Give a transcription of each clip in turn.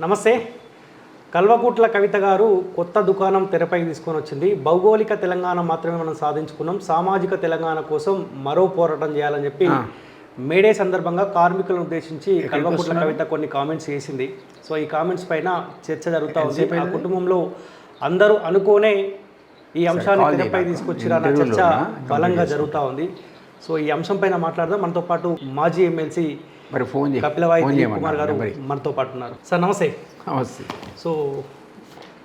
నమస్తే. కల్వకుట్ల కవిత గారు కొత్త దుకాణం తెరపై తీసుకొని వచ్చింది. భౌగోళిక తెలంగాణ మాత్రమే మనం సాధించుకున్నాం. సామాజిక తెలంగాణ కోసం మరో పోరాటం చేయాలని చెప్పి మేడే సందర్భంగా కార్మికులను ఉద్దేశించి కల్వకుట్ల కవిత కొన్ని కామెంట్స్ చేసింది. సో ఈ కామెంట్స్ పైన చర్చ జరుగుతూ ఉంది. ఆ కుటుంబంలో అందరూ అనుకోనే ఈ అంశాన్ని తెరపై తీసుకొచ్చిరన్న చర్చ బలంగా జరుగుతూ ఉంది. సో ఈ అంశం పైన మాట్లాడదాం. మనతో పాటు మాజీ ఎమ్మెల్సీ మరి ఫోన్ కపిలవాయి కుమార్ గారు మనతో పాటు ఉన్నారు. సార్ నమస్తే. నమస్తే. సో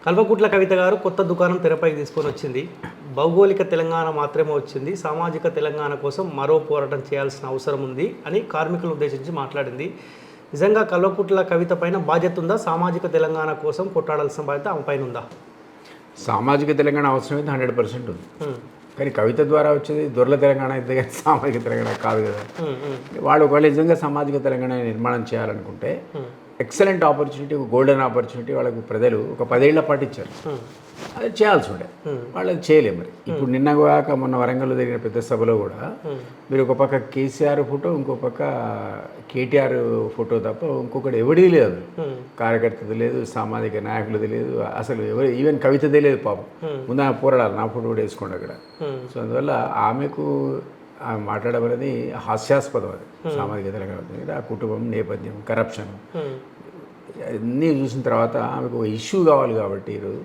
కల్వకుట్ల కవిత గారు కొత్త దుకాణం తెరపైకి తీసుకొని వచ్చింది. భౌగోళిక తెలంగాణ మాత్రమే వచ్చింది. సామాజిక తెలంగాణ కోసం మరో పోరాటం చేయాల్సిన అవసరం ఉంది అని కార్మికులను ఉద్దేశించి మాట్లాడింది. నిజంగా కల్వకుట్ల కవిత పైన బాధ్యత ఉందా? సామాజిక తెలంగాణ కోసం కొట్టాడాల్సిన బాధ్యత ఆమె పైన ఉందా? సామాజిక తెలంగాణ అవసరమైతే హండ్రెడ్ పర్సెంట్ ఉంది. కానీ కవిత ద్వారా వచ్చేది దొరల తెలంగాణ అయితే కానీ సామాజిక తెలంగాణ కాదు కదా. వాళ్ళు ఒకవేళ నిజంగా సామాజిక తెలంగాణ నిర్మాణం చేయాలనుకుంటే ఎక్సలెంట్ ఆపర్చునిటీ ఒక గోల్డెన్ ఆపర్చునిటీ వాళ్ళకు ప్రజలు ఒక పదేళ్ళ పాటు ఇచ్చారు. అది చేయాల్సి ఉండే. వాళ్ళు అది చేయలేము మరి. ఇప్పుడు నిన్న కాక మొన్న వరంగల్లో జరిగిన పెద్ద సభలో కూడా మీరు ఒక పక్క కేసీఆర్ ఫోటో ఇంకో పక్క కేటీఆర్ ఫోటో తప్ప ఇంకొకటి ఎవడిది లేదు. కార్యకర్తది లేదు సామాజిక నాయకులది లేదు అసలు ఎవరు ఈవెన్ కవితదే లేదు పాపం. ముందు ఆమె పోరాడాలి నా ఫోటో కూడా వేసుకోండి అక్కడ. హ్మ్, సో అందువల్ల ఆమెకు ఆమె మాట్లాడడం అనేది హాస్యాస్పదం అది. సామాజిక తెలంగాణ ఆ కుటుంబం నేపథ్యం కరప్షన్ అన్నీ చూసిన తర్వాత ఆమెకు ఒక ఇష్యూ కావాలి కాబట్టి ఈరోజు.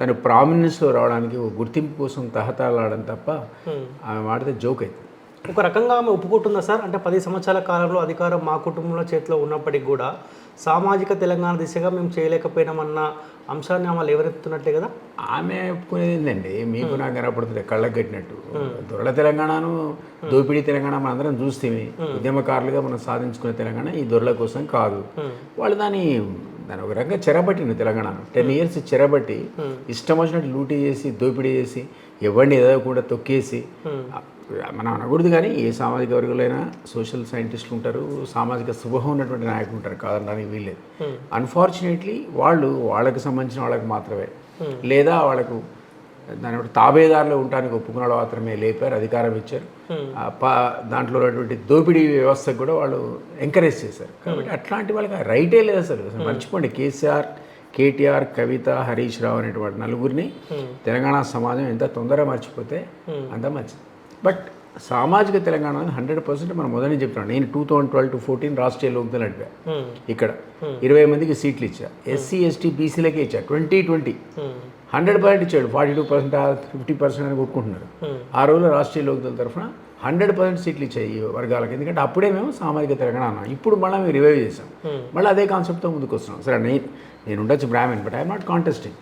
తను ప్రామినెన్స్లో రావడానికి ఒక గుర్తింపు కోసం తహతలాడడం తప్ప. ఆమె మాడితే జోక్ అవుతుంది ఒక రకంగా ఆమె ఒప్పుకుంటుందా సార్? అంటే పది సంవత్సరాల కాలంలో అధికారం మా కుటుంబంలో చేతిలో ఉన్నప్పటికీ కూడా సామాజిక తెలంగాణ దిశగా మేము చేయలేకపోయినామన్న అంశాన్ని ఆమె లేవనెత్తున్నట్లే కదా? ఆమె ఒప్పుకునేది ఏంటండి మీకు నాకు కనపడుతుంది కళ్ళకు కట్టినట్టు. దొరల తెలంగాణను దోపిడీ తెలంగాణ మనం అందరం చూస్తేమి ఉద్యమకారులుగా మనం సాధించుకునే తెలంగాణ ఈ దొరల కోసం కాదు. వాళ్ళు దాన్ని దాని ఒక రకంగా చెరబట్టింది తెలంగాణను. టెన్ ఇయర్స్ చెరబట్టి ఇష్టం వచ్చినట్టు లూటీ చేసి దోపిడీ చేసి ఎవరిని ఎదగకుండా తొక్కేసి మనం అనకూడదు కానీ ఏ సామాజిక వర్గాలైనా సోషల్ సైంటిస్టులు ఉంటారు సామాజిక స్వభావం ఉన్నటువంటి నాయకులు ఉంటారు. కాదనడానికి వీల్లేదు. అన్ఫార్చునేట్లీ వాళ్ళు వాళ్ళకి సంబంధించిన వాళ్ళకి మాత్రమే. లేదా వాళ్ళకు దాని తాబేదారులు ఉండడానికి ఒప్పుకున్న వాళ్ళు మాత్రమే లేపారు అధికారం ఇచ్చారు. దాంట్లో ఉన్నటువంటి దోపిడీ వ్యవస్థకు కూడా వాళ్ళు ఎంకరేజ్ చేశారు. కాబట్టి అట్లాంటి వాళ్ళకి రైటే లేదు అసలు. మర్చిపోండి కేసీఆర్ కేటీఆర్ కవిత హరీష్ రావు అనేటువంటి నలుగురిని తెలంగాణ సమాజం ఎంత తొందరగా మర్చిపోతే అంత మంచిది బట్ సామాజిక తెలంగాణ హండ్రెడ్ పర్సెంట్ మనం మొదటి చెప్తున్నాను నేను two thousand twelve to fourteen Rashtriya Lokdal నడిపా. ఇక్కడ ఇరవై మందికి సీట్లు ఇచ్చా. ఎస్సీ ఎస్టీ బీసీలకే ఇచ్చా. Twenty twenty. హండ్రెడ్ పర్సెంట్ ఇచ్చాడు. Forty two percent fifty percent అని కొట్టుకుంటున్నారు ఆ రోజుల్లో రాష్ట్రీయ లోక్దళ తరఫున హండ్రెడ్ పర్సెంట్ సీట్లు ఇచ్చాయి ఈ వర్గాలకు. ఎందుకంటే అప్పుడే మేము సామాజిక తెలంగాణ అన్నాం. ఇప్పుడు మళ్ళీ మేము రివైవ్ చేసాం మళ్ళీ అదే కాన్సెప్ట్తో ముందుకు వస్తున్నాం. సరే నేను నేను ఉండొచ్చు Brahmin but I'm not contesting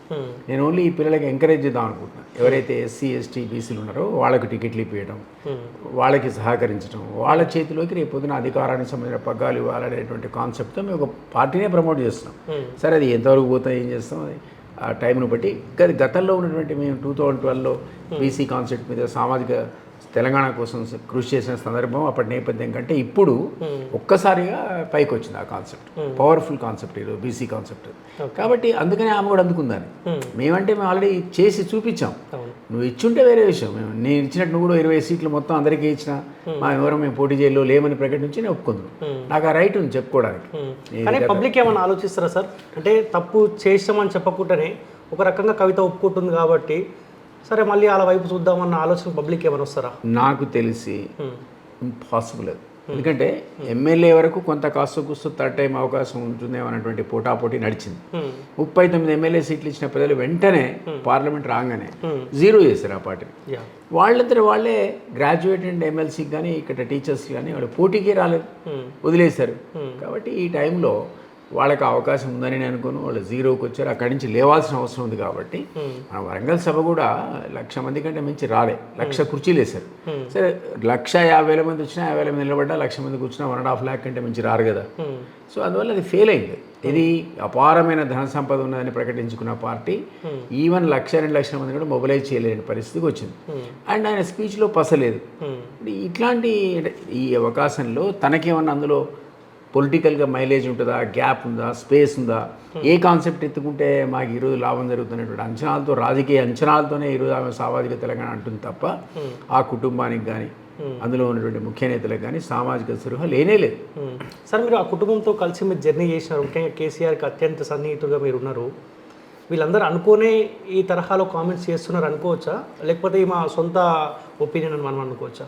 నేను ఓన్లీ ఈ పిల్లలకి ఎంకరేజ్ చేద్దాం అనుకుంటున్నాను ఎవరైతే ఎస్సీ ఎస్టీ బీసీలు ఉన్నారో వాళ్ళకి టికెట్లు ఇప్పించడం వాళ్ళకి సహకరించడం వాళ్ళ చేతిలోకి రేపు పొద్దున అధికారానికి సంబంధించిన పగ్గాలు ఇవ్వాలనేటువంటి కాన్సెప్ట్తో మేము ఒక పార్టీనే ప్రమోట్ చేస్తున్నాం. సరే అది ఎంతవరకు పోతా ఏం చేస్తాం అది ఆ టైంను బట్టి. గత గతంలో ఉన్నటువంటి మేము టూ థౌజండ్ ట్వెల్వ్లో బీసీ కాన్సెప్ట్ మీద సామాజిక తెలంగాణ కోసం కృషి చేసిన సందర్భం అప్పటి నేపథ్యం కంటే ఇప్పుడు ఒక్కసారిగా పైకి వచ్చింది ఆ కాన్సెప్ట్ పవర్ఫుల్ కాన్సెప్ట్ ఈరోజు బీసీ కాన్సెప్ట్ కాబట్టి అందుకనే ఆమె కూడా అందుకుందని. మేమంటే మేము ఆల్రెడీ చేసి చూపించాం. నువ్వు ఇచ్చుంటే వేరే విషయం. మేము నేను ఇచ్చినట్టు నువ్వు కూడా ఇరవై సీట్లు మొత్తం అందరికీ ఇచ్చిన. మా ఎవరో మేము పోటీ చేయలో లేమని ప్రకటించి నేను ఒప్పుకుందును. నాకు ఆ రైట్ ఉంది చెప్పుకోవడానికి. కానీ పబ్లిక్ ఏమైనా ఆలోచిస్తారా సార్? అంటే తప్పు చేసామని చెప్పకుండానే ఒక రకంగా కవిత ఒప్పుకుంటుంది కాబట్టి సరే మళ్ళీ వాళ్ళ వైపు చూద్దామన్న ఆలోచన పబ్లిక్ ఏమైనా వస్తారా? నాకు తెలిసి ఇంపాసిబుల్ అది ఎందుకంటే ఎమ్మెల్యే వరకు కొంత కాస్త కూస్తూ థర్డ్ టైం అవకాశం ఉంటుందేమో అన్నటువంటి పోటాపోటీ నడిచింది. ముప్పై తొమ్మిది ఎమ్మెల్యే సీట్లు ఇచ్చిన ప్రజలు వెంటనే పార్లమెంట్ రాగానే జీరో చేశారు ఆ పార్టీని. యా. వాళ్ళిద్దరు వాళ్ళే గ్రాడ్యుయేట్ అండ్ ఎమ్మెల్సీకి కానీ ఇక్కడ టీచర్స్ కానీ వాళ్ళు పోటీకే రాలేదు. వదిలేశారు. కాబట్టి ఈ టైంలో వాళ్ళకి అవకాశం ఉందని నేను అనుకోను. వాళ్ళు జీరోకి వచ్చారు. అక్కడి నుంచి లేవాల్సిన అవసరం ఉంది కాబట్టి మన వరంగల్ సభ కూడా లక్ష మంది కంటే మించి రాలే. లక్ష కుర్చీలు వేశారు. సరే లక్ష యాభై వేల మంది వచ్చినా యాభై వేల మంది నిలబడ్డా లక్ష మంది కూర్చున్నా వన్ అండ్ హాఫ్ ల్యాక్ కంటే మించి రారు కదా. సో అందువల్ల అది ఫెయిల్ అయింది. ఇది అపారమైన ధన సంపద ఉన్నదని ప్రకటించుకున్న పార్టీ ఈవెన్ లక్ష రెండు లక్షల మంది కూడా మొబిలైజ్ చేయలేని పరిస్థితికి వచ్చింది. అండ్ ఆయన స్పీచ్లో పసలేదు. ఇట్లాంటి ఈ అవకాశంలో తనకేమన్నా అందులో పొలిటికల్గా మైలేజ్ ఉంటుందా? గ్యాప్ ఉందా? స్పేస్ ఉందా? ఏ కాన్సెప్ట్ ఎత్తుకుంటే మాకు ఈరోజు లాభం జరుగుతున్నటువంటి అంచనాలతో రాజకీయ అంచనాలతోనే ఈరోజు ఆమె సామాజిక తెలంగాణ అంటుంది తప్ప ఆ కుటుంబానికి కానీ అందులో ఉన్నటువంటి ముఖ్య నేతలకు కానీ సామాజిక స్పృహ లేనే లేదు. సార్ మీరు ఆ కుటుంబంతో కలిసి మీరు జర్నీ చేసినారు. ముఖ్యంగా కేసీఆర్కి అత్యంత సన్నిహితుడుగా మీరు ఉన్నారు. వీళ్ళందరూ అనుకోనే ఈ తరహాలో కామెంట్స్ చేస్తున్నారు అనుకోవచ్చా? లేకపోతే మా సొంత ఒపీనియన్ అని మనం అనుకోవచ్చా?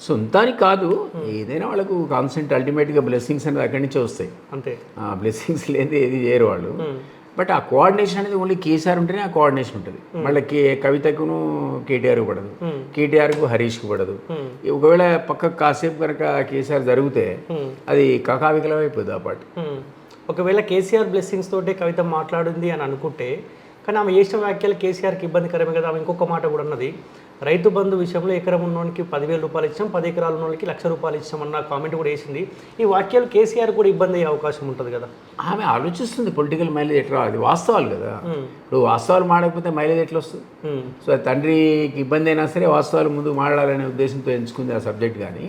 సొంతానికి కాదు ఏదైనా వాళ్ళకు కాన్సెంట్ అల్టిమేట్గా బ్లెస్సింగ్స్ అనేది అక్కడి నుంచే వస్తాయి. అంతే. ఆ బ్లెస్సింగ్స్ లేని ఏది చేయరు వాళ్ళు. బట్ ఆ కోఆర్డినేషన్ అనేది ఓన్లీ కేసీఆర్ ఉంటేనే ఆ కోఆర్డినేషన్ ఉంటుంది. మళ్ళీ కే కవితకును కేటీఆర్ పడదు కేటీఆర్కు హరీష్కు పడదు ఒకవేళ పక్క కాసేపు కనుక కేసీఆర్ జరిగితే అది కకావికలం అయిపోద్ది ఆ పాటు. ఒకవేళ కేసీఆర్ బ్లెస్సింగ్స్ తోటే కవిత మాట్లాడింది అని అనుకుంటే కానీ ఆమె చేసిన వ్యాఖ్యలు కేసీఆర్కి ఇబ్బందికరమే కదా. ఆమె ఇంకొక మాట కూడా ఉన్నది రైతు బంధు విషయంలో ఎకరం ఉన్నోనికి పదివేల రూపాయలు ఇచ్చాం పది ఎకరాలు ఉన్నోళ్ళకి లక్ష రూపాయలు ఇచ్చాం అన్న కామెంట్ కూడా వేసింది. ఈ వాక్యాలు కేసీఆర్ కూడా ఇబ్బంది అయ్యే అవకాశం ఉంటుంది కదా. ఆమె ఆలోచిస్తుంది పొలిటికల్ మైలేజ్ ఎట్లా అది వాస్తవాలు కదా. ఇప్పుడు వాస్తవాలు మాడకపోతే మైలేజ్ ఎట్లా వస్తుంది. సో తండ్రికి ఇబ్బంది అయినా సరే వాస్తవాలు ముందు మాట్లాడాలనే ఉద్దేశంతో ఎంచుకుంది ఆ సబ్జెక్ట్ కానీ.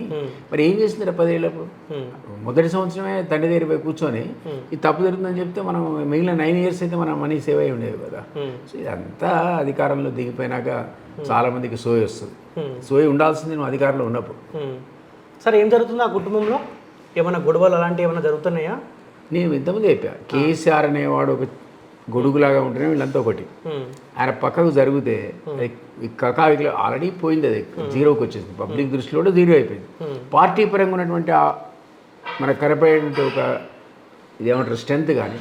మరి ఏం చేసింది పదేళ్ళప్పుడు? మొదటి సంవత్సరమే తండ్రి దగ్గర పోయి కూర్చొని ఇది తప్పు జరుగుతుందని చెప్తే మనం మిగిలిన నైన్ ఇయర్స్ అయితే మనం మనీ సేవ్ అయి ఉండేది కదా. సో ఇదంతా అధికారంలో దిగిపోయినాక చాలా మందికి సోయి వస్తుంది. సోయి ఉండాల్సింది నువ్వు అధికారంలో ఉన్నప్పుడు. సరే ఏం జరుగుతుంది ఆ కుటుంబంలో? ఏమైనా గొడవలు అలాంటివి ఏమైనా జరుగుతున్నాయా? నేను ఇంతకుముందు చెప్పా. కేసీఆర్ అనేవాడు ఒక గొడుగులాగా ఉంటేనే వీళ్ళంతా ఒకటి. ఆయన పక్కకు జరిగితే కకావికలో ఆల్రెడీ పోయింది అది. జీరోకి వచ్చేసింది. పబ్లిక్ దృష్టిలో కూడా జీరో అయిపోయింది. పార్టీ పరంగా ఉన్నటువంటి ఆ మన కనపడేటువంటి ఒక ఇదేమంటారు స్ట్రెంత్ కానీ.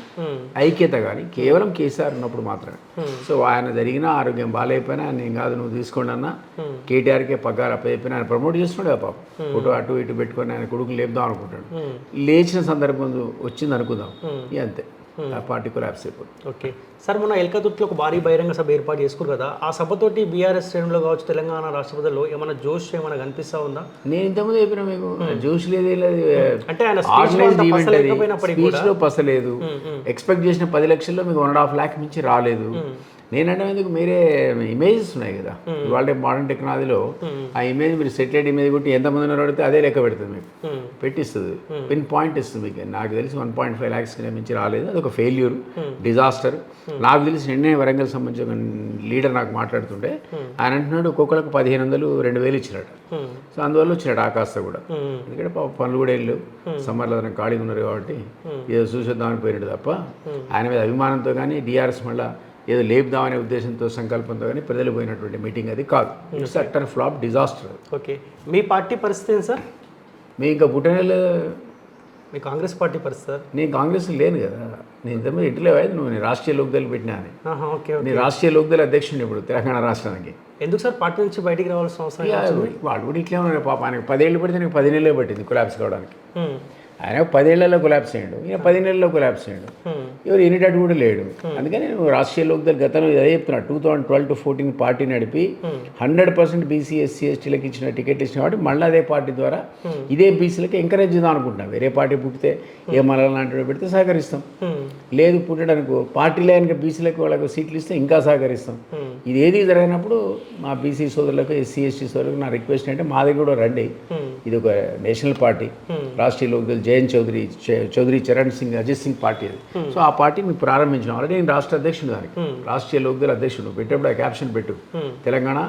ఐక్యత కానీ కేవలం కేసీఆర్ ఉన్నప్పుడు మాత్రమే. సో ఆయన జరిగిన ఆరోగ్యం బాగాలేకపోయినా నేను కాదు నువ్వు తీసుకోండి అన్న కేటీఆర్కే పగ్గాలు అప్పచెప్పిన ఆయన ప్రమోట్ చేస్తున్నాడు కదా పాపం. ఫోటో అటు ఇటు పెట్టుకొని ఆయన కొడుకుని లేపుదాం అనుకుంటాడు. లేచిన సందర్భం వచ్చింది అనుకుందాం. అంతే. ఆ పార్టీ కొలాప్స్ అయిపోతుంది. ఓకే సార్ మొన్న ఎల్కతుర్తిలో ఒక భారీ బహిరంగ సభ ఏర్పాటు చేసుకురు కదా ఆ సభతోటి బీఆర్ఎస్ శ్రేణులు కావచ్చు తెలంగాణ రాష్ట్రపతిలో ఏమైనా జోష్ ఏమైనా కనిపిస్తా ఉందా? నేను ఇంతకుముందు చెప్పిన మీకు జోష్ లేదు అంటే ఆయన స్పీచ్లో పసలేదు ఎక్స్పెక్ట్ చేసిన పది లక్షల్లో మీకు వన్ అండ్ హాఫ్ ల్యాక్ మించి రాలేదు. నేనంటే ఎందుకు? మీరే ఇమేజెస్ ఉన్నాయి కదా. ఇవాళ మోడర్న్ టెక్నాలజీలో ఆ ఇమేజ్ మీరు సెటిలైట్ ఇమేజ్ కొట్టి ఎంతమంది ఉన్నారో అడిగితే అదే లెక్క పెడుతుంది మీకు. పెట్టిస్తుంది. పిన్ పాయింట్ ఇస్తుంది మీకు. నాకు తెలిసి వన్ పాయింట్ ఫైవ్ ల్యాక్స్ మించి రాలేదు. అది ఒక ఫెయిల్యూర్ డిజాస్టర్ నాకు తెలిసి నిన్నే వరంగల్ సంబంధించిన లీడర్ నాకు మాట్లాడుతుంటే ఆయన అంటున్నాడు ఒక్కొక్కరికి పదిహేను వందలు రెండు వేలు ఇచ్చినట్టు. సో అందువల్ల వచ్చినాడు ఆ కాస్త కూడా. ఎందుకంటే పాపం పనులు కూడా వెళ్ళు సమ్మర్లో అతను ఖాళీగా ఉన్నారు కాబట్టి ఏదో చూసేద్దామని పోయినాడు తప్ప ఆయన మీద అభిమానంతో కానీ డిఆర్ఎస్ మళ్ళీ ఏదో లేపుదామనే ఉద్దేశంతో సంకల్పంతో కానీ ప్రజలు పోయినటువంటి మీటింగ్ అది కాదు. It's utter flop disaster okay. Me party పరిస్థితి సార్? మీ ఇంకా పుట్టినళ్ళు మీ కాంగ్రెస్ పార్టీ పరిస్థితి సార్? నేను కాంగ్రెస్ లేను కదా. నేను ఇంతకుముందు ఇంట్లో పోయేది నువ్వు నేను రాష్ట్రీయ లోక్దళ్ పెట్టినా అని. ఓకే నేను రాష్ట్రీయ లోక్దళ్ అధ్యక్షుడిని ఇప్పుడు తెలంగాణ రాష్ట్రానికి. ఎందుకు సార్ పార్టీ నుంచి బయటికి రావాల్సిన అవసరం వాళ్ళు కూడా ఇట్లే ఉన్నారు పాప. ఆయనకు పదేళ్ళు పడితే నాకు పది నెలలే పట్టింది కొలాప్స్ కావడానికి. ఆయన పదేళ్ళలో కొలాప్స్ అయ్యాడు. ఈయన పది నెలల్లో కొలాప్స్ అయ్యాడు. ఉమ్. ఎవరు ఎన్నిటట్టు కూడా లేడు. అందుకని నేను రాష్ట్రీయ లోక్దళ్ గతంలో అదే చెప్తున్నా. Two thousand twelve to fourteen party నడిపి హండ్రెడ్ పర్సెంట్ బీసీ ఎస్సీ ఎస్టీలకు ఇచ్చిన టికెట్ ఇచ్చిన కాబట్టి మళ్ళీ అదే పార్టీ ద్వారా ఇదే బీసీలకి ఎంకరేజ్ చేద్దాం అనుకుంటున్నాం. వేరే పార్టీ పుట్టితే ఏ మళ్ళీ లాంటివి పెడితే సహకరిస్తాం. లేదు పుట్టడానికి పార్టీలో కనుక బీసీలకు వాళ్ళకు సీట్లు ఇస్తే ఇంకా సహకరిస్తాం. ఇది ఏది జరిగినప్పుడు మా బీసీ సోదరులకు ఎస్సీ ఎస్టీ సోదరులకు నా రిక్వెస్ట్ అంటే మా దగ్గర కూడా రండి. ఇది ఒక national party Rashtriya Lokdal Jayant Chaudhary Chaudhary Charan Singh Ajit Singh party అది. సో ఆ పార్టీ మేము ప్రారంభించినాం. ఆల్రెడీ నేను రాష్ట్ర అధ్యక్షుడు దానికి. రాష్ట్రీయ లోక్దళ్ అధ్యక్షుడు పెట్టేప్పుడు ఆ క్యాప్షన్ పెట్టు. తెలంగాణ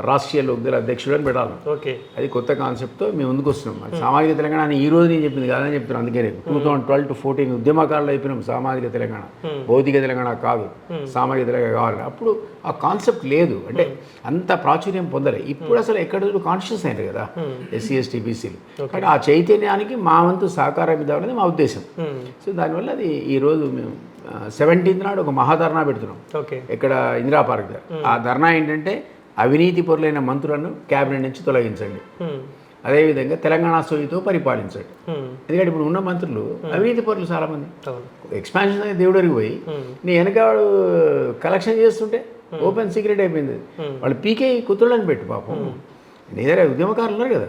రాష్ట్రీయ లోక్దళ్ అధ్యక్షుడు అని పెట్టాలి. ఓకే. అది కొత్త కాన్సెప్ట్తో మేము ముందుకు వస్తున్నాం. సామాజిక తెలంగాణ అని ఈ రోజు నేను చెప్పింది కాదని చెప్తున్నాను అందుకే two thousand twelve to fourteen ఉద్యమకారులు అయిపోయినాం సామాజిక తెలంగాణ. భౌతిక తెలంగాణ కాదు. సామాజిక తెలంగాణ కావాలి. అప్పుడు ఆ కాన్సెప్ట్ లేదు. అంటే అంత ప్రాచుర్యం పొందలే. ఇప్పుడు అసలు ఎక్కడ కాన్షియస్ అయినారు కదా ఎస్సీ ఎస్టీ బీసీలు. కానీ ఆ చైతన్యానికి మా వంతు సహకారం ఇద్దామనేది మా ఉద్దేశం. సో దానివల్ల అది ఈ రోజు మేము సెవెంటీన్త్ నాడు ఒక మహాధర్నా పెడుతున్నాం. ఇక్కడ ఇందిరా పార్క్ దగ్గర. ఆ ధర్నా ఏంటంటే అవినీతి పరులైన మంత్రులను క్యాబినెట్ నుంచి తొలగించండి. అదేవిధంగా తెలంగాణ సోయితో పరిపాలించండి. ఎందుకంటే ఇప్పుడు ఉన్న మంత్రులు అవినీతి పరులు చాలామంది ఎక్స్పాన్షన్ అనేది దేవుడికి పోయి నీ వెనక వాడు కలెక్షన్ చేస్తుంటే ఓపెన్ సీక్రెట్ అయిపోయింది. వాళ్ళు పీకే కుతుళ్ళని పెట్టు పాపం. నీ దగ్గర ఉద్యమకారులు ఉన్నారు కదా.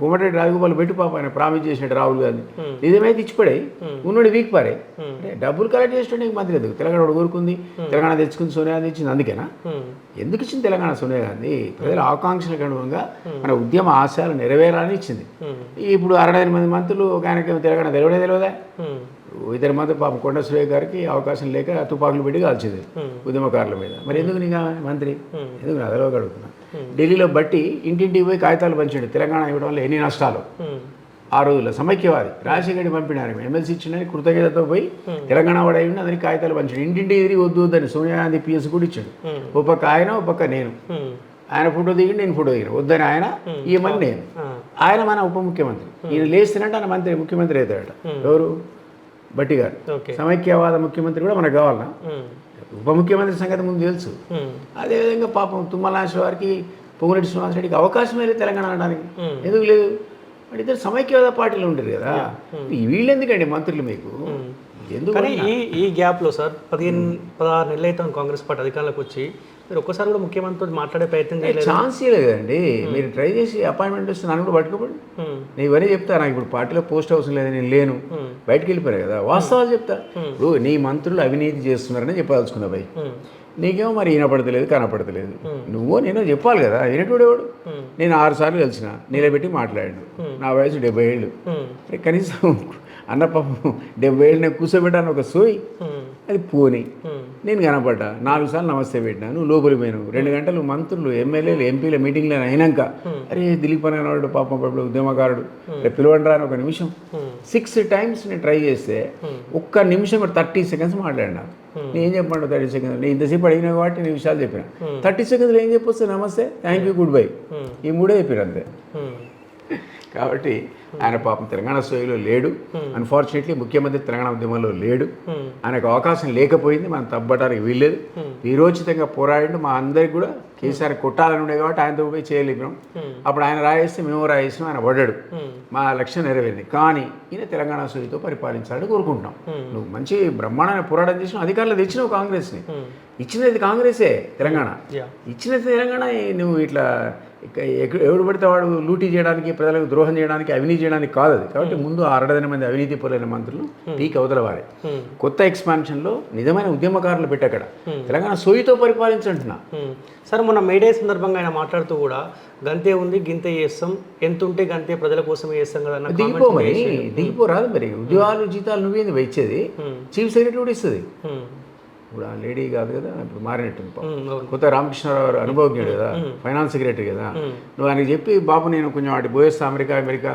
కోమటిరెడ్డి రాజగోపాల్ పెట్టు పాప ఆయన ప్రామిస్ చేసినట్టు రాహుల్ గాంధీ నిజమైతే ఇచ్చిపడాయి ఉన్నోడు వీక్ పారే. అంటే డబ్బులు కలెక్ట్ చేస్తుంటే మంత్రి ఎందుకు? తెలంగాణ కోరుకుంది తెలంగాణ తెచ్చుకుంది సోనియా గాంధీ ఇచ్చింది అందుకేనా. ఎందుకు ఇచ్చింది తెలంగాణ సోనియా గాంధీ? ప్రజల ఆకాంక్షలకు అనుగుణంగా మన ఉద్యమ ఆశయాలు నెరవేరాలని ఇచ్చింది. ఇప్పుడు అరవై మంది మంత్రులు ఒక ఆయనకి తెలంగాణ తెలియనే తెలియదా. ఇద్దరి మధ్య పాపం కొండ సురేఖ గారికి అవకాశం లేక తుపాకులు పెట్టి కాల్చింది ఉద్యమకారుల మీద. మరి ఎందుకు నీకు మంత్రి? ఎందుకు నేను అదలో అడుగుతున్నా ఢిల్లీలో బట్టి ఇంటింటికి పోయి కాగితాలు పంచాడు. తెలంగాణ ఇవ్వడం వల్ల ఎన్ని నష్టాలు? ఆ రోజుల్లో సమైక్యవాది రాజశేఖర్ పంపినారు. ఎమ్మెల్సీ ఇచ్చిన కృతజ్ఞతతో పోయి తెలంగాణ వాడు అయి ఉండి అందరికి కాగితాలు పంచాడు. ఇంటింటి తిరిగి వద్దు వద్దని సోనియా గాంధీ పిఎస్ కూడా ఇచ్చాడు. ఓ పక్క ఆయన ఓ పక్క నేను. ఆయన ఫోటో దిగి నేను ఫోటో దిగిన. వద్దని ఆయన ఈయమని నేను. ఆయన మన ఉప ముఖ్యమంత్రి. ఈయన లేస్తున్నట్టు ఆయన మంత్రి ముఖ్యమంత్రి అవుతాడట. ఎవరు? బట్టి గారు. సమైక్యవాద ముఖ్యమంత్రి కూడా మనకు కావాలన్నా ఉప ముఖ్యమంత్రి సంగతి ముందు తెలుసు. అదేవిధంగా పాపం తుమ్మలాంటి వారికి పొంగురెడ్డి శ్రీనివాస్ రెడ్డికి అవకాశం లేదు తెలంగాణ అనడానికి. ఎందుకు లేదు? మరి ఇద్దరు సమైక్యవాద పార్టీలు ఉంటారు కదా. వీళ్ళు ఎందుకండి మంత్రులు మీకు? కానీ ఈ ఈ గ్యాప్లో సార్ పదిహేను పదహారు నెలలు అవుతాం కాంగ్రెస్ పార్టీ అధికారంలోకి వచ్చి మీరు ఒక్కసారి కూడా ముఖ్యమంత్రితో మాట్లాడే ప్రయత్నం చేయలేదు. ఛాన్స్ లేదండి మీరు ట్రై చేసి అపాయింట్మెంట్ వస్తే నన్ను కూడా పట్టుకోపండి ఉమ్, నేను ఇవన్నీ చెప్తా. నాకు ఇప్పుడు పార్టీలో పోస్ట్ అవసరం లేదు నేను లేను. బయటికి వెళ్ళిపోయారు కదా. వాస్తవాలు చెప్తా. ఇప్పుడు నీ మంత్రులు అవినీతి చేస్తున్నారని చెప్పదలుచుకున్నా భయ్. నీకేమో మరి వినపడతలేదు కనపడతలేదు నువ్వు నేను చెప్పాలి కదా. వినటోడేవాడు నేను ఆరు సార్లు కలిసిన నిలబెట్టి మాట్లాడాడు. నా వయసు డెబ్బై ఏళ్ళు. కనీసం అన్న పాపం డెబ్బై ఏళ్ళు నేను కూర్చోబెట్టాను ఒక సోయి. అది పోని. నేను కనపడ్డా. నాలుగు సార్లు నమస్తే పెట్టినా. నువ్వు లోపలికి పోయినావు. రెండు గంటలు మంత్రులు ఎమ్మెల్యేలు ఎంపీల మీటింగ్లో అయినాక. అరే దిలీప్ అనేవాడు పాపం పప్పుడు ఉద్యమకారుడు. పిలవండి అని ఒక నిమిషం. సిక్స్ టైమ్స్ నేను ట్రై చేస్తే ఒక్క నిమిషం థర్టీ సెకండ్స్ మాట్లాడినా. నేను ఏం చెప్పండి థర్టీ సెకండ్స్ నేను ఇంతసేపు అడిగిన కాబట్టి నేను విషయాలు చెప్పిన. థర్టీ సెకండ్స్లో ఏం చెప్పొస్తే నమస్తే? థ్యాంక్ యూ గుడ్ బై ఈ మూడే చెప్పారు అంతే. కాబట్టి ఆయన పాపం తెలంగాణ స్థాయిలో లేడు. అన్ఫార్చునేట్లీ ముఖ్యమంత్రి తెలంగాణ ఉద్యమంలో లేడు. ఆయనకు అవకాశం లేకపోయింది. మనం తప్పడానికి వీల్లేదు. వీరోచితంగా పోరాడిండు. మా అందరికి కూడా కేసీఆర్ కొట్టాలని ఉండే కాబట్టి ఆయనతో పోయి చేయలేము అప్పుడు ఆయన రాయేస్తే మేము రాయేసినాం. ఆయన పడ్డాడు. మా లక్ష్యం నెరవేరింది. కానీ ఈయన తెలంగాణ సూరితో పరిపాలించాలని కోరుకుంటున్నాం. నువ్వు మంచి బ్రహ్మాండమైన పోరాటం చేసిన అధికారులు తెచ్చినావు కాంగ్రెస్ని. ఇచ్చినది కాంగ్రెసే తెలంగాణ. Yeah. ఇచ్చిన తెలంగాణ. నువ్వు ఇట్లా ఎవడు పడితే వాడు లూటీ చేయడానికి ప్రజలకు ద్రోహం చేయడానికి అవినీతి చేయడానికి కాదు అది. కాబట్టి ముందు అరడదన మంది అవినీతి పరులైన మంత్రులు పీక్ అవతల వారే. Hmm. కొత్త ఎక్స్పాన్షన్లో నిజమైన ఉద్యమకారులు పెట్టక్కడ తెలంగాణ సోయితో పరిపాలించంటున్నా. సార్ మొన్న మేడే సందర్భంగా ఆయన మాట్లాడుతూ కూడా గంతే ఉంది గింతే చేస్తాం. ఎంత ఉంటే గంతే ప్రజల కోసమే చేస్తాం కదా దిగిపో మరి. దిగిపో రాదు మరి. ఉద్యోగాలు జీతాలు నువ్వేంది ఇచ్చేది చీఫ్ సెక్రటరీ కూడా ఇస్తుంది. ఇప్పుడు ఆ లేడీ కాదు కదా ఇప్పుడు మారినట్టుంది కొత్త రామకృష్ణరావు అనుభవజ్ఞుడు కదా ఫైనాన్స్ సెక్రటరీ కదా. నువ్వు ఆయనకి చెప్పి బాబు నేను కొంచెం అటు పోయేస్తా అమెరికా అమెరికా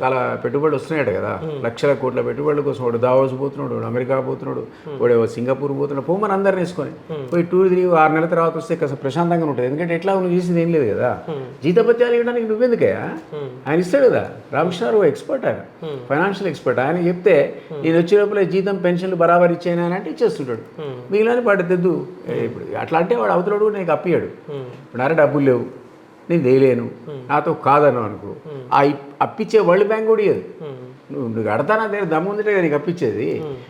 చాలా పెట్టుబడులు వస్తున్నాయట కదా. లక్షల కోట్ల పెట్టుబడుల కోసం వాడు దావోస్ పోతున్నాడు అమెరికా పోతున్నాడు వాడు సింగపూర్ పోతున్నాడు. పోమని అందరిని వేసుకొని పోయి టూర్ తిరిగి ఆరు నెలల తర్వాత వస్తే కాస్త ప్రశాంతంగా ఉంటుంది. ఎందుకంటే ఎట్లా నువ్వు చేసింది ఏం లేదు కదా. జీతపత్యాలు ఇవ్వడానికి నువ్వెందుకయ్యా? ఆయన ఇస్తాడు కదా. రామకృష్ణరావు ఎక్స్పర్ట్ ఆయన. Financial expert. ఆయన చెప్తే నేను వచ్చే లోపల జీతం పెన్షన్లు బరాబర్ ఇచ్చాను అని అంటే ఇచ్చేస్తుంటాడు. మిగిలిన పాటు తెద్దు ఇప్పుడు అట్లా అంటే వాడు అవతలడు కూడా నీకు అప్పియాడు ఇప్పుడు అరే డబ్బులు లేవు. నేను దేయలేను నాతో కాదను అనుకో. ఆ అప్పిచ్చే వరల్డ్ బ్యాంక్ కూడా ఇయ్యదు. నువ్వు నువ్వు కడతానా? దగ్గర దమ్ము ఉందిటే నీకు అప్పిచ్చేది.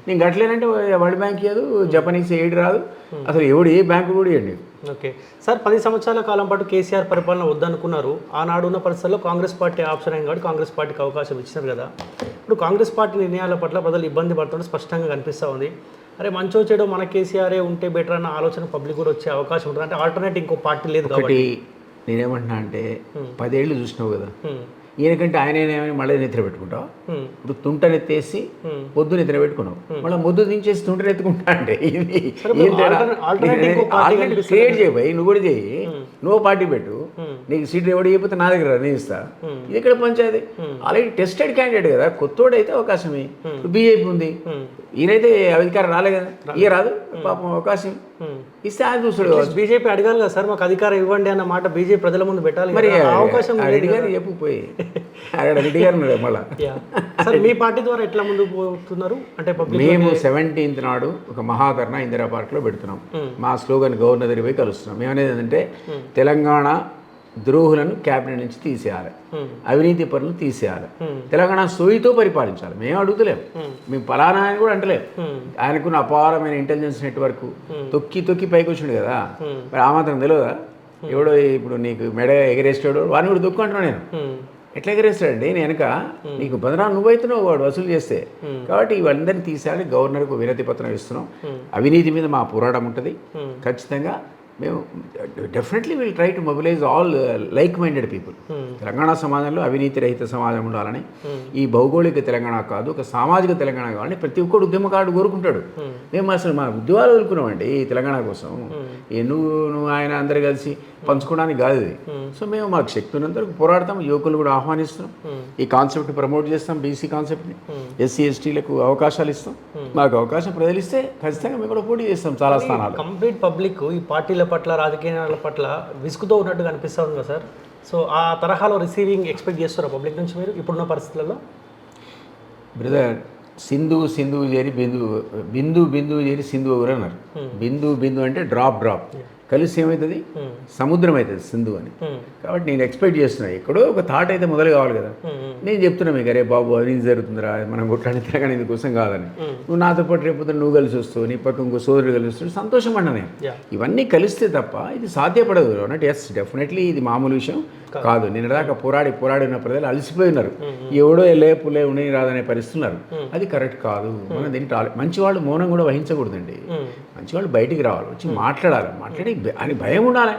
నేను కట్టలేనంటే వరల్డ్ బ్యాంక్ ఇయ్యదు. జపనీస్ ఎయిడ్ రాదు. అసలు ఎవడు ఏ బ్యాంకు కూడా ఇవ్వండి ఓకే. సార్ పది సంవత్సరాల కాలం పాటు కేసీఆర్ పరిపాలన వద్దనుకున్నారు. ఆనాడు ఉన్న పరిస్థితుల్లో కాంగ్రెస్ పార్టీ ఆప్షన్ అయింది కాబట్టి కాంగ్రెస్ పార్టీకి అవకాశం ఇచ్చినారు కదా. ఇప్పుడు కాంగ్రెస్ పార్టీ నిర్ణయాల పట్ల ప్రజలు ఇబ్బంది పడుతుంటే స్పష్టంగా కనిపిస్తూ ఉంది. అరే మంచో చెడో మన కేసీఆరే ఉంటే బెటర్ అన్న ఆలోచన పబ్లిక్ కూడా వచ్చే అవకాశం ఉంటుంది. అంటే ఆల్టర్నేట్ ఇంకో పార్టీ లేదు కాబట్టి. నేనేమంటున్నా అంటే పదేళ్ళు చూసినావు కదా. ఈయనకంటే ఆయనేమని మళ్ళీ నిద్ర పెట్టుకుంటావు? ఇప్పుడు తుంటనెత్తేసి పొద్దు నిద్ర పెట్టుకున్నావు. మళ్ళీ మొద్దు దించేసి తుంటనెత్తుకుంటా అంటే ఇది క్రియేట్ చేయి భయ్, నువ్వు కూడా చేయి. నువ్వు పార్టీ పెట్టు. నీకు సీట్ ఎవడు చెప్పితే నా దగ్గర నేను ఇస్తా. ఇది ఇక్కడ పంచాయతీ? ఆల్రెడీ టెస్టెడ్ క్యాండిడేట్ కదా కొత్తోడు అయితే అవకాశమే బీజేపీ ఉంది. ఈయనైతే అధికారం రాలే కదా. రాదు? పాపం అవకాశం. ఇస్తే ఆయన చూస్తాడు. బీజేపీ అడగాలి కదా సార్ మాకు అధికారం ఇవ్వండి అన్న మాట బీజేపీ ప్రజల ముందు పెట్టాలి మరి అవకాశం రెడ్డి గారిని చెప్పు పోయి. అక్కడ రెడ్డి గారు మళ్ళా. సార్ మీ పార్టీ ద్వారా ఎట్లా ముందుకు పోతున్నారు? అంటే మేము సెవెంటీన్త్ నాడు ఒక మహాధరణ ఇందిరా పార్క్లో పెడుతున్నాం. మా స్లోగన్ గవర్నర్ దగ్గర పోయి కలుస్తున్నాం. మేమనేది ఏంటంటే తెలంగాణ ద్రోహులను క్యాబినెట్ నుంచి తీసేయాలి. అవినీతి పనులు తీసేయాలి. తెలంగాణ సోయితో పరిపాలించాలి. మేము అడుగుతలేం. మేము పలానా అని కూడా అంటలేం. ఆయనకున్న అపారమైన ఇంటెలిజెన్స్ నెట్వర్క్ తొక్కి తొక్కి పైకి వచ్చిండు కదా. మరి ఆ మాత్రం తెలియదా? ఎవడో ఇప్పుడు నీకు మెడ ఎగరేస్తాడు? వాడిని కూడా తొక్కు అంటున్నాను నేను. ఎట్లా ఎగరేస్తాడండి? నేను వెనక నీకు బదనా నువ్వైతున్నావు వాడు వసూలు చేస్తే. కాబట్టి ఇవన్నీ తీసేయాలి. గవర్నర్కు వినతి పత్రం ఇస్తున్నాం. అవినీతి మీద మా పోరాటం ఉంటుంది. ఖచ్చితంగా మేము definitely will try to mobilise all like minded people Telangana సమాజంలో అవినీతి రహిత సమాజం ఉండాలని ఈ భౌగోళిక తెలంగాణ కాదు ఒక సామాజిక తెలంగాణ కావాలని ప్రతి ఒక్కడు ఉద్యమకారుడు కోరుకుంటాడు. మేము అసలు మా ఉద్యోగాలు వదులుకున్నామండి ఈ తెలంగాణ కోసం. ఏ నువ్వు నువ్వు ఆయన అందరు కలిసి పంచుకోవడానికి కాదు ఇది. సో మేము మాకు శక్తి ఉన్నంత వరకు పోరాడతాం యువకులు కూడా ఆహ్వానిస్తున్నాం. ఈ కాన్సెప్ట్ ప్రమోట్ చేస్తాం బీసీ కాన్సెప్ట్ని ఎస్సీ ఎస్టీలకు అవకాశాలు ఇస్తాం. మాకు అవకాశం ప్రజలు ఇస్తే ఖచ్చితంగా మేము కూడా పోటీ చేస్తాం చాలా స్థానాలు. కంప్లీట్ పబ్లిక్ ఈ పార్టీల పట్ల రాజకీయాల పట్ల విసుగుతో ఉన్నట్టుగా అనిపిస్తూ ఉంది కదా సార్. సో ఆ తరహాలో రిసీవింగ్ ఎక్స్పెక్ట్ చేస్తారా పబ్లిక్ నుంచి మీరు ఇప్పుడున్న పరిస్థితులలో? బ్రదర్ సింధు సింధు చేరి బిందు బిందు బిందు చేరి సింధు ఒకరు అన్నారు. బిందు బిందు అంటే డ్రాప్ డ్రాప్ కలిసి ఏమవుతుంది సముద్రం అవుతుంది సింధు అని. కాబట్టి నేను ఎక్స్పెక్ట్ చేస్తున్నా ఎక్కడో ఒక థాట్ అయితే మొదలు కావాలి కదా. నేను చెప్తున్నా మీకు అరే బాబు అది జరుగుతుందిరా? మనం కొట్లాడి తిరగని ఇందుకోసం కాదని. నువ్వు నాతో పాటు రేపు నువ్వు కలిసి వస్తావు నీ పక్క ఇంకో సోదరుడు కలిసి వస్తాడు సంతోషం అన్న నేను. Yeah. ఇవన్నీ కలిస్తే తప్ప ఇది సాధ్యపడదు అన్నట్టు ఎస్ డెఫినెట్లీ ఇది మామూలు విషయం కాదు. నిన్న దాకా పోరాడి పోరాడి ఉన్న ప్రజలు అలసిపోయి ఉన్నారు. ఎవడో లే పులే ఉండని రాదనే పరిస్థితున్నారు అది కరెక్ట్ కాదు. మనం ఆలో- మంచి వాళ్ళు మౌనం కూడా వహించకూడదండి. మంచి వాళ్ళు బయటికి రావాలి వచ్చి మాట్లాడాలి. మాట్లాడి అని భయం ఉండాలి.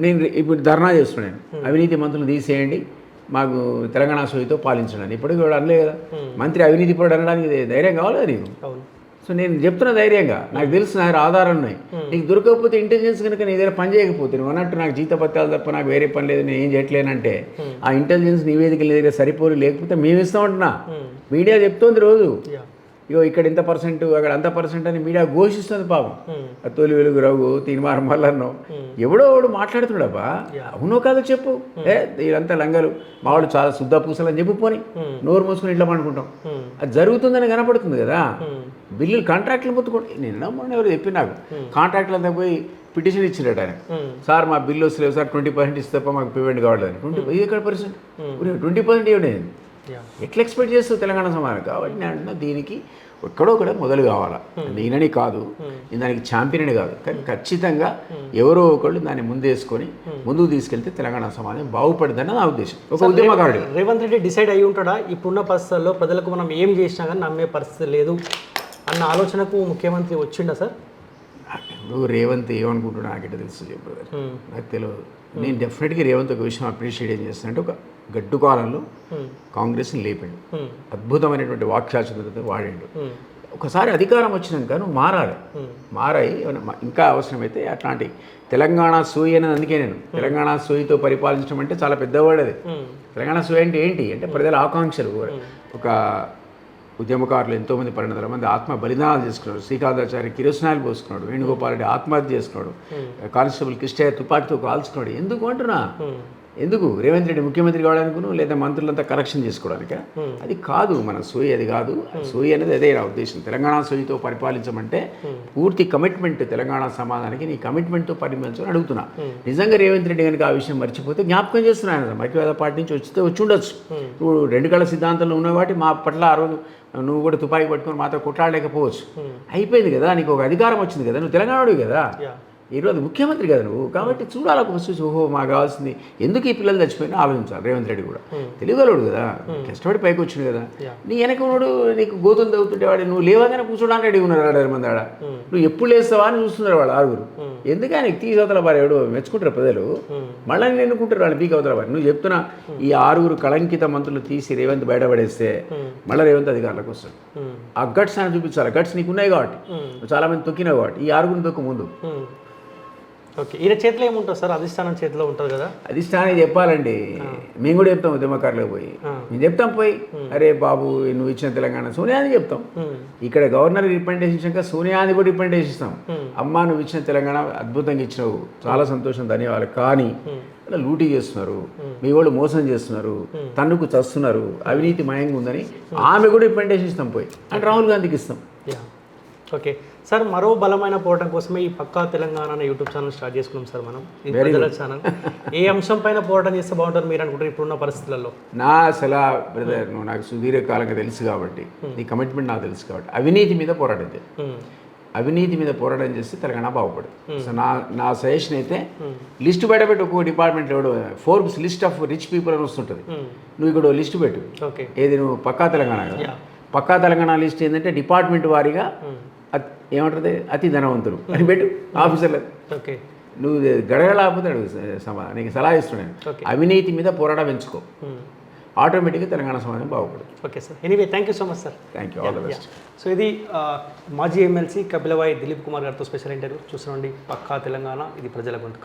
నేను ఇప్పుడు ధర్నా చేస్తున్నాను. అవినీతి మంత్రులు తీసేయండి. మాకు తెలంగాణ సోయితో పాలించండి. ఇప్పటికి కూడా అనలే కదా. మంత్రి అవినీతి పరుడు అనడానికి ధైర్యం కావాలి కదా నీకు సో నేను చెప్తున్న ధైర్యంగా నాకు తెలుసు నా ఆధారం ఉన్నాయి. నీకు దొరకకపోతే ఇంటెలిజెన్స్ కనుక నీ దగ్గర పని చేయకపోతే నువ్వు అన్నట్టు నాకు జీతపత్యాలు తప్ప నాకు వేరే పని లేదు నేను ఏం చేయట్లేనంటే ఆ ఇంటెలిజెన్స్ నివేదికల దగ్గర సరిపోరు లేకపోతే మేము ఇస్తామంటున్నా మీడియా చెప్తోంది రోజు. ఇగో ఇక్కడ ఇంత పర్సెంట్ అక్కడ అంత పర్సెంట్ అని మీడియా ఘోషిస్తుంది పాపం. తొలి వెలుగు రఘు తీన్మార్ మల్లన్నో. ఎవడో వాడు మాట్లాడుతున్నాడబ్బా. అవునో కాదో చెప్పు. ఏ వీళ్ళంతా లంగలు. మా వాళ్ళు చాలా శుద్ధ పూసలు అని చెప్పు పోని. నోరు మూసుకొని ఇట్లా పండుకుంటాం. అది జరుగుతుందని కనపడుతుంది కదా. బిల్లులు కాంట్రాక్ట్లు మొత్తుకోండి నిన్న మొన్న ఎవరు చెప్పి నాకు. కాంట్రాక్ట్లు అంతా పోయి పిటిషన్ ఇచ్చినట్టు ఆయన. సార్ మా బిల్లు వస్తలేవు సార్ ట్వంటీ పర్సెంట్ ఇస్తే తప్ప మాకు పేమెంట్ కావట్లేదు ట్వంటీ ఎక్కడ పర్సెంట్? ట్వంటీ పర్సెంట్ ఇవ్వండి ఎట్లా ఎక్స్పెక్ట్ చేస్తావు తెలంగాణ సమాజం? కాబట్టి నేను అంటున్నా దీనికి ఎక్కడో ఒకడ మొదలు కావాలా. నేనని కాదు. నేను దానికి ఛాంపియన్ అని కాదు. కానీ ఖచ్చితంగా ఎవరో ఒకళ్ళు దాన్ని ముందేసుకొని ముందుకు తీసుకెళ్తే తెలంగాణ సమాజం బాగుపడుతుందని నా ఉద్దేశం. ఒక ఉద్యమకారుడు. రేవంత్ రెడ్డి డిసైడ్ అయి ఉంటాడా? ఇప్పుడున్న పరిస్థితుల్లో ప్రజలకు మనం ఏం చేసినా కానీ నమ్మే పరిస్థితి లేదు అన్న ఆలోచనకు ముఖ్యమంత్రి వచ్చిండా సార్? ఇప్పుడు రేవంత్ ఏమనుకుంటున్నా నాకెట్ట తెలుసు చెప్పు brother. నాకు తెలియదు. నేను డెఫినెట్గా రేవంత్ ఒక విషయం అప్రిషియేట్ ఏం చేస్తానంటే ఒక గడ్డు కాలంలో కాంగ్రెస్ని లేపాడు. అద్భుతమైనటువంటి వాక్చాతుర్యత వాడిండు ఒకసారి అధికారం వచ్చినాక నువ్వు మారాలి. మారాయి ఇంకా అవసరమైతే అట్లాంటి తెలంగాణ సోయి అనేది అందుకే నేను. తెలంగాణ సోయితో పరిపాలించడం అంటే చాలా పెద్దవాడు అది. తెలంగాణ సోయి అంటే ఏంటి? అంటే ప్రజల ఆకాంక్షలు ఒక ఉద్యమకారులు ఎంతోమంది పన్నెండు వందల మంది ఆత్మ బలిదానాలు చేసుకున్నాడు. శ్రీకాంతాచారి కిరోసినాలు పోసుకున్నాడు. వేణుగోపాల్ రెడ్డి ఆత్మహత్య చేసుకున్నాడు. కానిస్టేబుల్ కిష్టయ్య తుపాకీతో కాల్చుకున్నాడు. ఎందుకు అంటున్నా? ఎందుకు? రేవంత్ రెడ్డి ముఖ్యమంత్రి కావడానికును లేదా మంత్రులంతా కరెక్షన్ చేసుకోవడానిక? అది కాదు మన సోయి అది కాదు. సోయి అనేది అదే నా ఉద్దేశం. తెలంగాణ సోయితో పరిపాలించమంటే పూర్తి కమిట్మెంట్ తెలంగాణ సమాధానానికి నీ కమిట్మెంట్తో పరిపాలించమని అడుగుతున్నా. నిజంగా రేవంత్ రెడ్డి కనుక ఆ విషయం మర్చిపోతే జ్ఞాపకం చేస్తున్నాను మైక్యవాద పార్టీ నుంచి వచ్చితే వచ్చి ఉండొచ్చు. నువ్వు రెండు కళ్ళ సిద్ధాంతంలో ఉన్న కాబట్టి మా పట్ల ఆ రోజు నువ్వు కూడా తుపాకీ పట్టుకొని మాతో కొట్లాడలేకపోవచ్చు. అయిపోయింది కదా నీకు ఒక అధికారం వచ్చింది కదా నువ్వు తెలంగాణడు కదా. ఈరోజు ముఖ్యమంత్రి కదా నువ్వు? కాబట్టి చూడాలి ఒక చూసి ఓహో మాకు కావాల్సింది. ఎందుకు ఈ పిల్లలు చచ్చిపోయినా? ఆలోచించాలి. రేవంత్ రెడ్డి కూడా. తెలియగలడు కదా. కష్టపడి పైకి వచ్చింది కదా. నీ వెనక ఉన్నాడు నీకు గోతులు తవ్వుతుంటే వాడు నువ్వు లేవగానే కూర్చోడానికి రెడీ ఉన్నారు ఆడ మంది ఆడ. నువ్వు ఎప్పుడు లేస్తావా అని చూస్తున్నారు వాళ్ళు ఆరుగురు. ఎందుకని నీకు తీసి అవతల వారు ఎవడు మెచ్చుకుంటారు ప్రజలు? మళ్ళీ నేను ఎన్నుకుంటారు వాళ్ళు పీకి అవతల వారు నువ్వు చెప్తున్నా ఈ ఆరుగురు కళంకిత మంత్రులు తీసి రేవంత్ బయటపడేస్తే మళ్ళీ రేవంత్ అధికారులకు వస్తాడు. ఆ గట్స్ అని చూపించాలి. గట్స్ నీకు ఉన్నాయి కాబట్టి. నువ్వు చాలా మంది తొక్కినావు కాబట్టి. ఈ ఆరుగురిని తొక్కు ముందు. ఓకే. ఈయన చేతిలో ఏముంటుంది సార్? అధిష్టానం చేతిలో ఉంటుంది కదా? అధిష్టానం చెప్పాలండి. మేము కూడా చెప్తాం ఉద్యమకారులకు పోయి. మేము చెప్తాం పోయి. అరే బాబు నువ్వు ఇచ్చిన తెలంగాణ సోనియాని చెప్తాం. ఇక్కడ గవర్నర్ రిప్రజెంటేషన్ ఇచ్చాక సోనియాని కూడా రిప్రజెంటేషన్ ఇస్తాం అమ్మా నువ్వు ఇచ్చిన తెలంగాణ అద్భుతంగా ఇచ్చినావు. చాలా సంతోషం ధన్యవాదాలు. కానీ ఇలా లూటీ చేస్తున్నారు. మీ వాళ్ళు మోసం చేస్తున్నారు. తన్నుకు చస్తున్నారు. అవినీతి మయంగా ఉందని ఆమె కూడా రిప్రజెంటేషన్ ఇస్తాం పోయి. అంటే రాహుల్ గాంధీకి ఇస్తాం. ఓకే. సార్ మరో బలమైన పోరాటం కోసమే ఈ పక్కా తెలంగాణ అనే యూట్యూబ్ ఛానల్ స్టార్ట్ చేసుకున్నాం సార్ మనం. ప్రజల ఛానల్. ఏ అంశం పైన పోరాటం చేస్తే బాగుంటుంది మీరు అనుకుంటారు ఇప్పుడున్న పరిస్థితులలో? నా సలహా బ్రదర్ నువ్వు నాకు సుదీర్ఘకాలంగా తెలుసు కాబట్టి నీ కమిట్మెంట్ నాకు తెలుసు కాబట్టి అవినీతి మీద పోరాటం ఉమ్, అవినీతి మీద పోరాటం చేస్తే తెలంగాణ బాగుపడుతుంది సో నా నా సజెషన్ అయితే లిస్ట్ బయటపెట్టి ఒక్కో డిపార్ట్మెంట్ ఎవడో Forbes list of rich people అని వస్తుంటుంది. నువ్వు ఇక్కడ లిస్ట్ పెట్టు. ఓకే ఏది నువ్వు పక్కా తెలంగాణ కదా. పక్కా తెలంగాణ లిస్ట్ ఏంటంటే డిపార్ట్మెంట్ వారీగా ఏమంటుంది? అతి ధనవంతులు అని పెట్టు. ఆఫీసర్లు ఓకే. నువ్వు స- సమా నీకు సలహా ఇస్తున్నాను. అవినీతి మీద పోరాటం పెంచుకో Hmm. ఆటోమేటిక్గా తెలంగాణ సమాజం బాగుపడుతుంది. Okay sir. Anyway thank you so much sir thank you all the best so ఇది మాజీ ఎమ్మెల్సీ కపిలవాయి దిలీప్ కుమార్ గారితో స్పెషల్ ఇంటర్వ్యూ. చూస్తుండండి పక్కా తెలంగాణ ఇది ప్రజల గొంతుక.